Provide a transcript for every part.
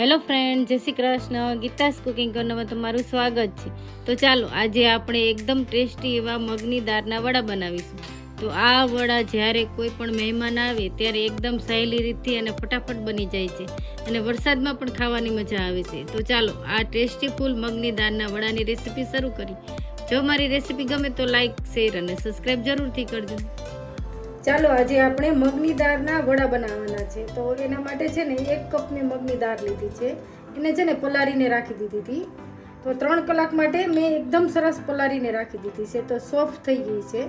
Hello friend, જય Shri Krishna. Geeta's cooking કોર્નરમાં તમારું સ્વાગત છે. તો ચાલો, આજે આપણે એકદમ ટેસ્ટી એવા મગની દાળના વડા બનાવીશું. તો આ વડા જ્યારે કોઈ પણ મહેમાન આવે, ત્યારે એકદમ સહેલી રીતથી અને ફટાફટ બની જાય છે. અને વરસાદમાં પણ ખાવાની મજા આવે છે. તો ચાલો, આ ટેસ્ટી ફૂલ મગની દાળના વડાની રેસીપી શરૂ કરી જો મારી રેસીપી ગમે તો લાઇક શેર અને સબસ્ક્રાઈબ જરૂરથી કરજો. ચાલો, આજે આપણે મગની દાળના વડા બનાવવાના છે. તો એના માટે છે ને એક કપ મેં મગની દાળ લીધી છે. એને છે ને પલાળીને રાખી દીધી હતી. તો ત્રણ કલાક માટે મેં એકદમ સરસ પલાળીને રાખી દીધી છે. તો સોફ્ટ થઈ ગઈ છે.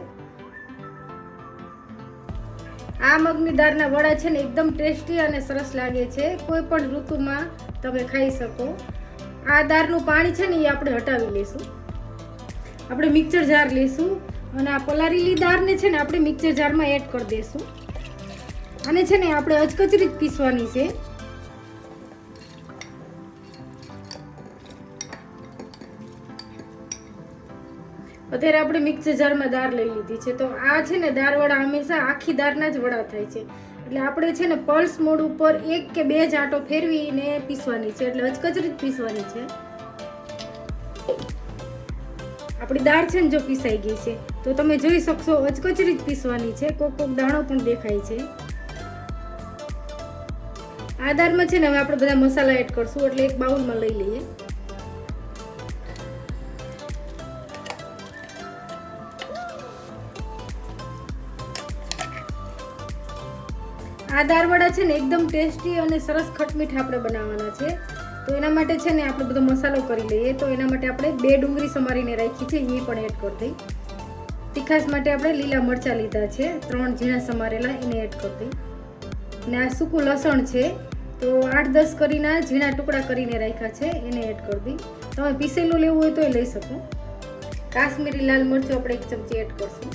આ મગની દાળના વડા છે ને એકદમ ટેસ્ટી અને સરસ લાગે છે. કોઈ પણ ઋતુમાં તમે ખાઈ શકો. આ દાળનું પાણી છે ને એ આપણે હટાવી લઈશું. આપણે મિક્સર જાર લઈશું. અને આ પલાળેલી દાળને છે ને આપણે મિક્સર જારમાં એડ કરી દઈશું અને છે ને આપણે અચકચરી જ પીસવાની છે. અત્યારે આપણે મિક્સર જારમાં દાળ લઈ લીધી છે. તો આ છે ને દાળવડા હંમેશા આખી દાળના જ વડા થાય છે. એટલે આપણે છે ને પલ્સ મોડ ઉપર એક કે બે જ આટો ફેરવીને પીસવાની છે. એટલે અચકચરી જ પીસવાની છે. આપણી દાળ છે ને જો પીસાઈ ગઈ છે, તો તમે જોઈ શકશો અચકચરી જ પીસવાની છે, કોક કોક દાણો પણ દેખાય છે. આ દાળમાં છે ને હવે આપણે બધા મસાલા એડ કરશું, એટલે એક બાઉલમાં લઈ લઈએ. આ દાળવડા છે ને એકદમ ટેસ્ટી અને સરસ ખટમીઠ આપણે બનાવવાના છે. તો એના માટે છે ને આપણે બધો મસાલો કરી લઈએ. તો એના માટે આપણે બે ડુંગળી સમારીને રાખી છે એ પણ એડ કરી દઈ. તીખાસ માટે આપણે લીલા મરચાં લીધા છે, ત્રણ ઝીણા સમારેલા, એને એડ કરી દઈ. અને આ સૂકું લસણ છે, તો આઠ દસ કરીના ઝીણા ટુકડા કરીને રાખ્યા છે, એને એડ કરી દઈ. તમે પીસેલું લેવું હોય તો એ લઈ શકો. કાશ્મીરી લાલ મરચું આપણે એક ચમચી એડ કરશું.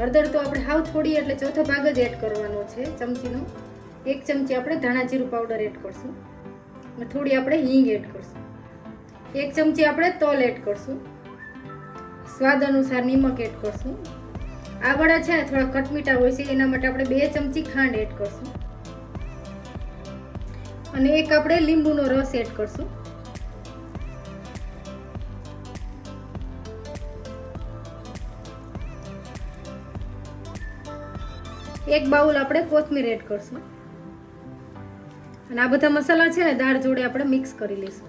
હળદર તો આપણે હાવ થોડી, એટલે ચોથો ભાગ જ એડ કરવાનો છે, ચમચીનો. એક ચમચી આપણે ધાણા જીરું પાવડર એડ કરશું. થોડી આપણે હિંગ એડ કરશું. એક ચમચી આપણે તલ એડ કરશું. સ્વાદ અનુસાર નિમક એડ કરશું. આ વડા છે ને થોડા કટમીઠા હોય છે, એના માટે આપણે બે ચમચી ખાંડ એડ કરશું. અને એક આપણે લીંબુનો રસ એડ કરશું. એક બાઉલ આપણે કોથમીર એડ કરશું. અને આ બધા મસાલા છે ને દાળ જોડે આપણે મિક્સ કરી લઈશું.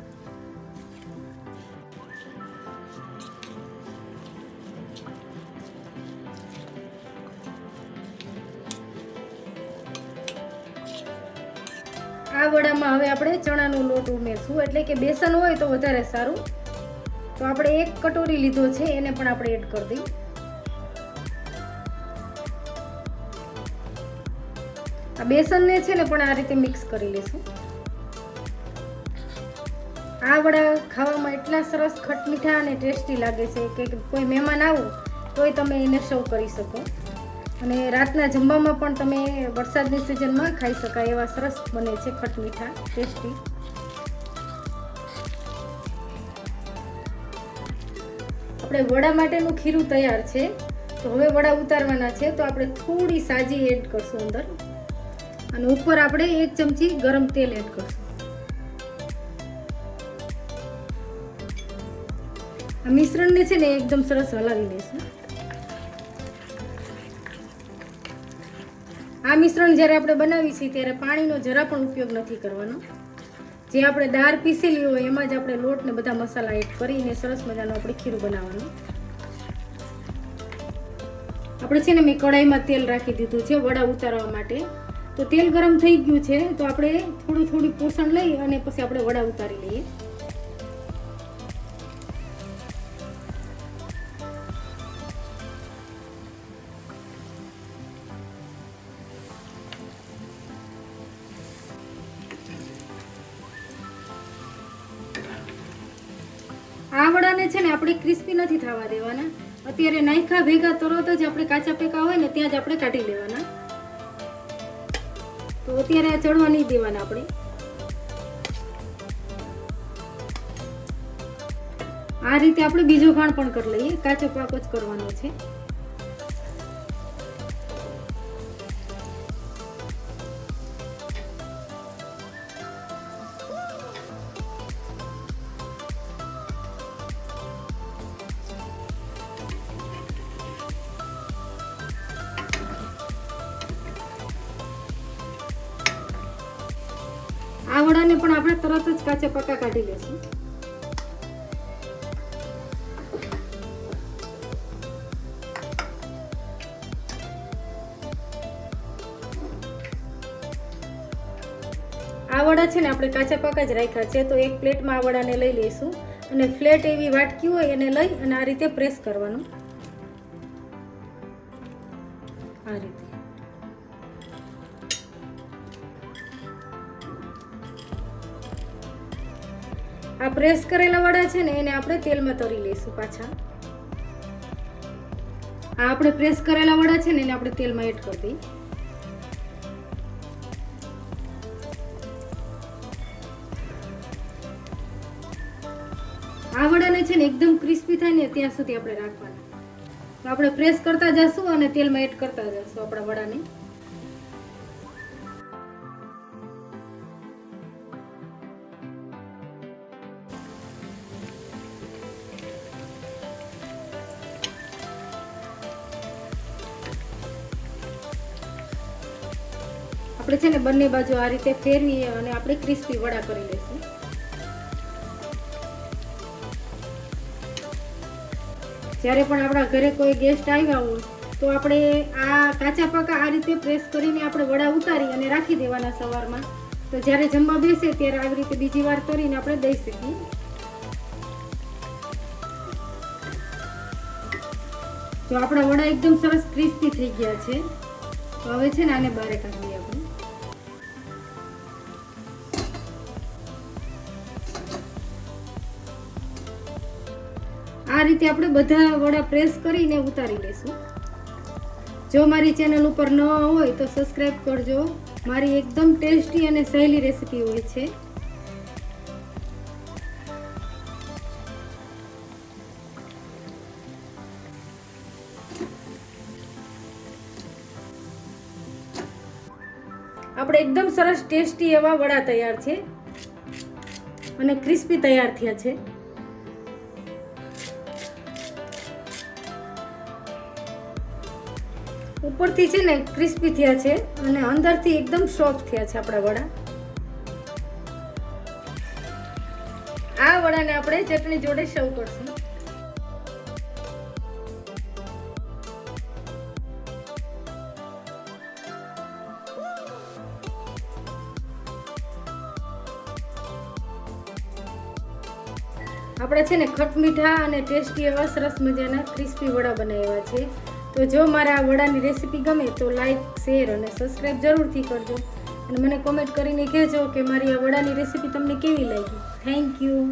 આ વડામાં હવે આપણે ચણાનો લોટ ઉમેરશું. એટલે કે બેસન હોય તો વધારે સારું. તો આપણે એક કટોરી લીધો છે, એને પણ આપણે એડ કરી દઈએ. આ બેસનને છે ને પણ આ રીતે મિક્સ કરી લેશું. આ વડા ખાવામાં એટલા સરસ ખટમીઠા અને ટેસ્ટી લાગે છે કે કોઈ મહેમાન આવો તોય તમે એને સર્વ કરી શકો. અને રાતના જમવામાં પણ તમે વરસાદની સિઝનમાં ખાઈ શકાય એવા સરસ બને છે ખટમીઠા ટેસ્ટી. આપણે વડા માટેનું ખીરું તૈયાર છે. તો હવે વડા ઉતારવાના છે. તો આપણે થોડી સાજી એડ કરશું અંદર. અને ઉપર આપણે એક ચમચી ગરમ તેલ એડ કરશું. આ મિશ્રણને છે ને એકદમ સરસ હલાવી લઈશું આ મિશ્રણ જ્યારે આપણે બનાવી છીએ ત્યારે પાણીનો જરા પણ ઉપયોગ નથી કરવાનો. જે આપણે દાળ પીસેલી હોય એમાં જ આપણે લોટ ને બધા મસાલા એડ કરીને સરસ મજાનું આપણે ખીરું બનાવવાનું. આપણે છે ને મેં કઢાઈમાં તેલ રાખી દીધું છે વડા ઉતારવા માટે. તો તેલ ગરમ થઈ ગયું છે, તો આપણે થોડું થોડું પોષણ લઈ અને પછી આપણે વડા ઉતારી લઈએ. આ વડાને છે ને આપણે ક્રિસ્પી નથી થવા દેવાના. અત્યારે નાયખા ભેગા તરત જ આપણે કાચા પેકા હોય ને ત્યાં જ આપણે કાઢી લેવાના. તો અત્યારે આ ચડવા નહીં દેવાના આપણે. આ રીતે આપણે બીજો ઘાણ પણ કરી લઈએ. કાચો પાક જ કરવાનો છે. આ વડાને પણ આપણે તરત જ કાચા પકા કાઢી લેશું. આ વડા છે ને આપણે કાચા પાકા જ રાખ્યા છે, તો એક પ્લેટમાં આ વડાને લઈ લઈશું. અને ફ્લેટ એવી વાટકી હોય એને લઈ અને આ રીતે પ્રેસ કરવાનું. આ રીતે. આ પ્રેસ કરેલા વડા છે ને, એને આપણે તેલમાં તરી લઈશું પાછા. આ આપણે પ્રેસ કરેલા વડા છે ને, એને આપણે તેલમાં એડ કરી દઈએ. આ વડાને છે ને, એકદમ ક્રિસ્પી થાય ને, ત્યાં સુધી આપણે રાખવાના. આપણે પ્રેસ કરતા જશું અને તેલમાં એડ કરતા જશું આપણા વડાને. આપણે છે ને બંને બાજુ આ રીતે ફેરવીએ અને આપણે ક્રિસ્પી વડા કરી લઈશું. જ્યારે પણ આપણા ઘરે કોઈ ગેસ્ટ આવ્યા હોય, તો આપણે આ કાચા પાકા આ રીતે પ્રેસ કરીને આપણે વડા ઉતારી અને રાખી દેવાના સવારમાં. તો જ્યારે જમવા બેસે ત્યારે આવી રીતે બીજી વાર તરીને આપણે દઈ શકીએ. તો આપણા વડા એકદમ સરસ ક્રિસ્પી થઈ ગયા છે. તો હવે છે ને આને બારે કાઢીએ આ રીતે આપણે બધા વડા પ્રેસ કરીને ઉતારી લઈશું જો મારી ચેનલ ઉપર ન હોય તો સબસ્ક્રાઈબ કરજો. મારી એકદમ ટેસ્ટી અને સહેલી રેસીપી હોય છે. આપણે એકદમ સરસ ટેસ્ટી એવા વડા તૈયાર છે. અને ક્રિસ્પી તૈયાર થયા છે. ઉપરથી છે ને ક્રિસ્પી થયા છે અને અંદરથી એકદમ સોફ્ટ થયા છે આપણા વડા. આ વડાને આપણે ચટણી જોડે સર્વ કરશું. આપણે છે ને ખટમીઠા અને ટેસ્ટી એવા સરસ મજાના ક્રિસ્પી વડા બનાવ્યા છે. તો જો મારા વડાની રેસીપી ગમે તો લાઈક શેર અને સબસ્ક્રાઈબ જરૂરથી કરજો. અને મને કોમેન્ટ કરીને કહેજો કે મારી આ વડાની રેસીપી તમને કેવી લાગી. Thank you